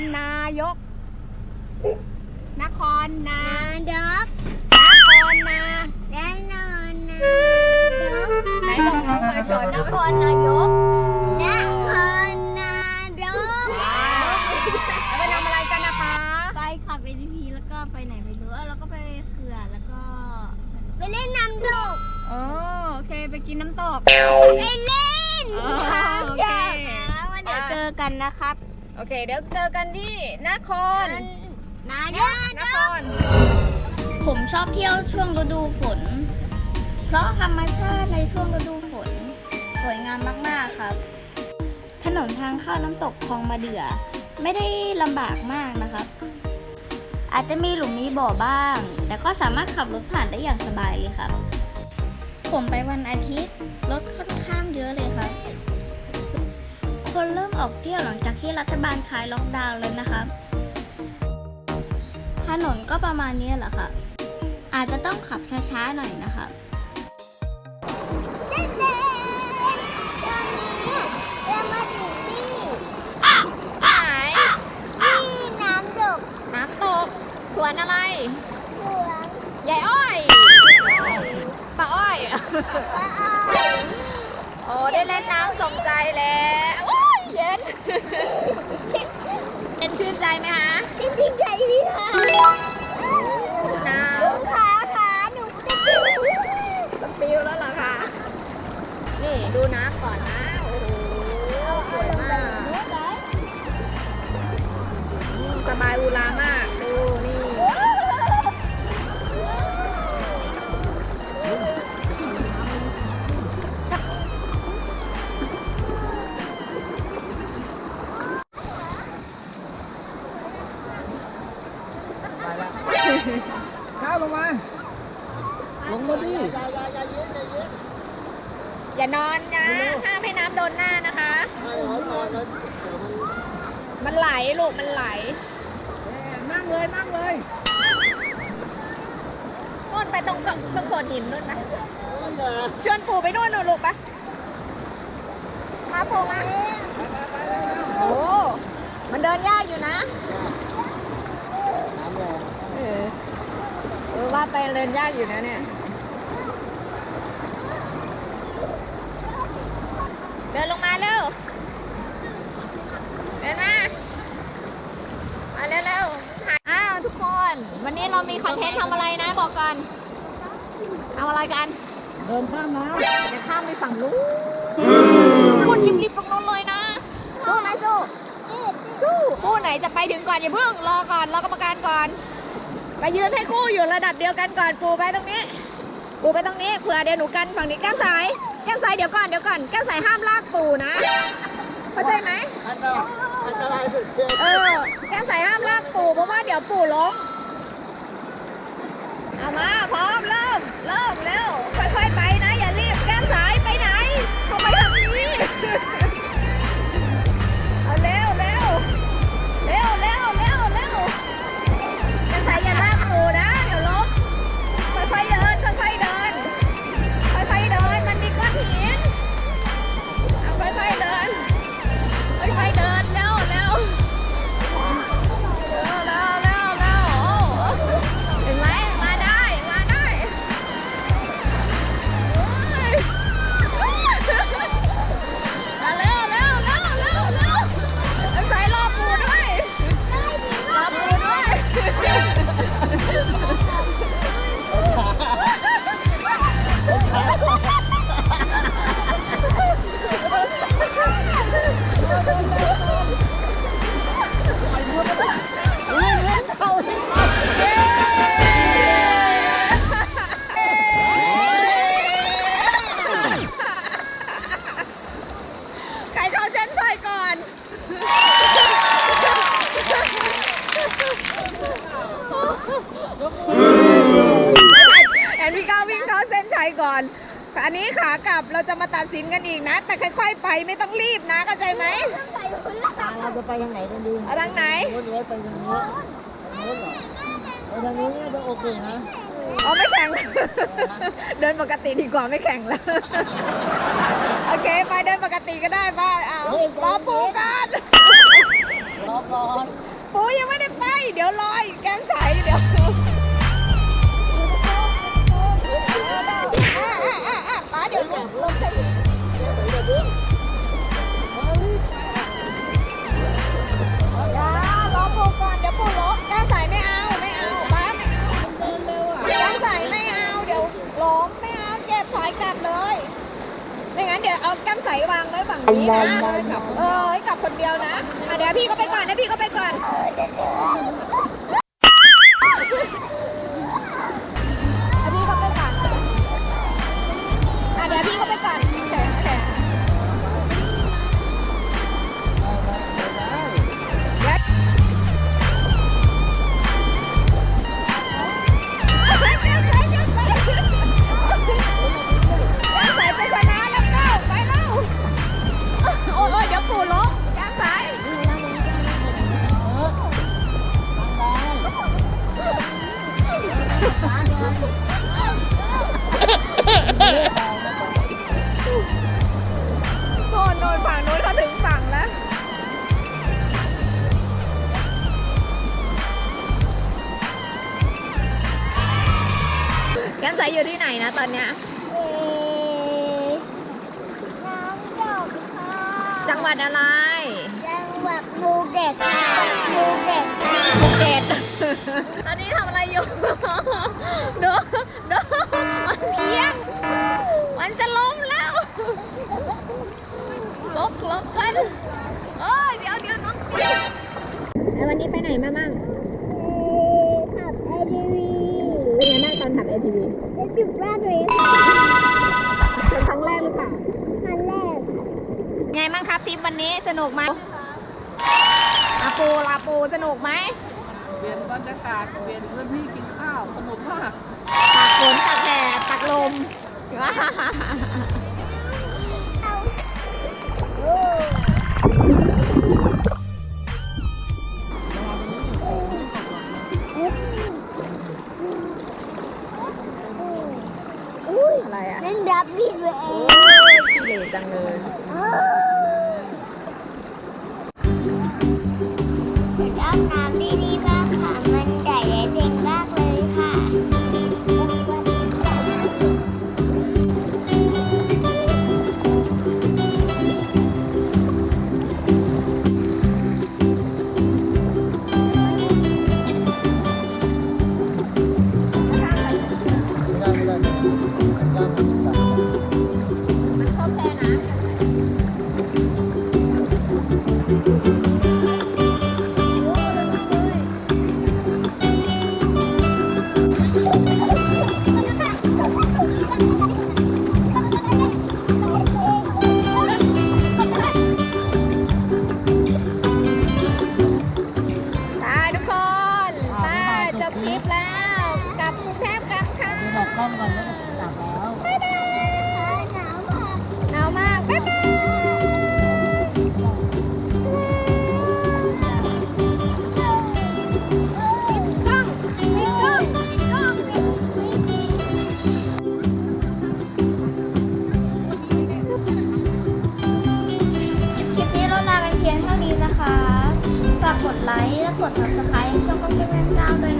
รนายก นครนานายกนครนาแน่นอนนายกไหนลองลองมาสอนนนะครนายกนครนายกไปทำอะไรกันนะคะ ไปขับ ATV แล้วก็ไปไหนไม่รู้แล้วก็ไปเขื่อนแล้วก็ไปเล่นน้ำตกโอ้โอเคไปกินน้ำตกไปเล่น อ๋อโอเคนะวันเดี๋ยวเจอกันนะครับ โอเค เดี๋ยวเจอกันที่นคร นายกนคร ผมชอบเที่ยวช่วงฤดูฝน เพราะธรรมชาติในช่วงฤดูฝน สวยงามมากๆครับ ถนนทางเข้าน้ำตกคลองมาเดือ ไม่ได้ลำบากมากนะครับ อาจจะมีหลุมมีบ่อบ้าง แต่ก็สามารถขับรถผ่านได้อย่างสบายเลยครับ ผมไปวันอาทิตย์รถค่อนข้างเยอะเลยครับ คนเริ่มออกเที่ยวหลังจากที่รัฐบาลคลายล็อกดาวน์แล้วนะครับถนนก็ประมาณนี้แหละค่ะ อาจจะต้องขับช้าๆหน่อยนะคะเด็กๆตอนนี้เรามาถึงที่ไหนที่น้ำตกน้ำตกสวนอะไรหลวงยายอ้อยป้าอ้อยพระอ้อย โอ้ ได้เล่นน้ำสมใจแล้วโอ้ยเย็น เย็นชื่นใจไหมคะจริงๆใจพี่ค่ะหนาวขาขาหนูจะปิวสปิวแล้วเหรอคะ นี่ดูน้ำก่อนนะ ข้าวลงมา ลงมาดิอย่านอนนะ ห้ามให้น้ำโดนหน้านะคะ มันไหลลูก มันไหล นั่งเลยนั่งเลยนู่นไปตรงกับตรงโขดหินนู่นไหมชวนปู่ไปนู่นนู่นลูกปะพาปู่มาโอ้มันเดินยากอยู่นะ เออเออว่า ไปเดินยากอยู่นะเนี่ยเดินลงมาเร็วเดินมามาเร็วๆถ่ายอ้าวทุกคน วันนี้เรามีคอนเทนต์ทำอะไรนะบอกกันทำอะไรกัน เดินข้ามน้จะข้ามไปฝั่งนู้นคนรีบๆตรงนู้นเลยนะสู้นะสู้สู้คู่ไหนจะไปถึงก่อนอย่าเพิ่งรอก่อนรอกรรมการก่อน ไปยืนให้คู่อยู่ระดับเดียวกันก่อนปูไปตรงนี้ ปูไปตรงนี้เผื่อเดี๋ยวหนูกันฝั่งนี้แก้มสาย แก้มสายเดี๋ยวก่อนเดี๋ยวก่อนแก้มสายห้ามลากปูนะเข้าใจไหมำอันตรายอันตรายสุดเเออแก้มใส่ห้ามลากปู่เพราะว่าเดี๋ยวปู่ล้มเอามาพร้อมเริ่มเริ่มเร็ว เห็นพี่ก้าววิ่งเข้าเส้นชัยก่อน อันนี้ขากลับเราจะมาตัดสินกันอีกนะ แต่ค่อย ๆ ไปไม่ต้องรีบนะเข้าใจไหมเราจะไปทางไหนกันดีทางไหนนู้นหรือว่าไปทางนี้ทางนู้นเหรอไปทางนู้นน่าจะโอเคนะอ๋อไม่แข่ง เดินปกติดีกว่าไม่แข่งแล้ว โอเค ไปเดินปกติก็ได้ป้าเอารอปูก่อนรอก่อนปูยังไม่ได้ไป เดี๋ยวรอยแกงใสเดี๋ยว ก่อนเดี๋ยวปูลบแกงใสไม่เอาไม่เอาป้าไม่เอาแกงใสไม่เอาเดี๋ยวล้มไม่เอาเจ็บถอยกลับเลยไม่งั้นเดี๋ยวเอาแก้มใสวางไว้ฝั่งนี้นะเออให้กลับคนเดียวนะอะเดี๋ยวพี่ก็ไปก่อนนะพี่ก็ไปก่อน แก้มใสอยู่ที่ไหนนะตอนเนี้ยน้ำตกค่ะจังหวัดอะไรจังหวัดภูเก็ตค่ะภูเก็ตค่ะภูเก็ตตอนนี้ทำอะไรอยู่ดูดูมันเอียงมันจะล้มแล้วลบลบกันเอ้ยเดี๋ยวเดี๋ยวน้องแล้ววันนี้ไปไหนมามั่ง ไงบ้างตอนขับ ATV จะจุดแรกเลยค่ะเป็นครั้งแรกหรือเปล่าคันแรก ไงบ้างครับทริปวันนี้สนุกไหมอาปูลาปูสนุกไหมเปลี่ยนบรรยากาศเปลี่ยนพื้นที่กินข้าวสนุกมากตักฝนตักแดดตักลมอะ คลิปแล้วกลับกรุงเทพกันค่ะไปบอกกล้องก่อนแล้วก็กลับแล้ว บ๊ายบายหนาวมากหนาวมากบ๊ายบายกล้องกล้องกล้องคลิปนี้เราลากันเพียงเท่านี้นะคะ ฝากกดไลค์และกด subscribe ช่องก็เก็บแม่เจ้าด้วย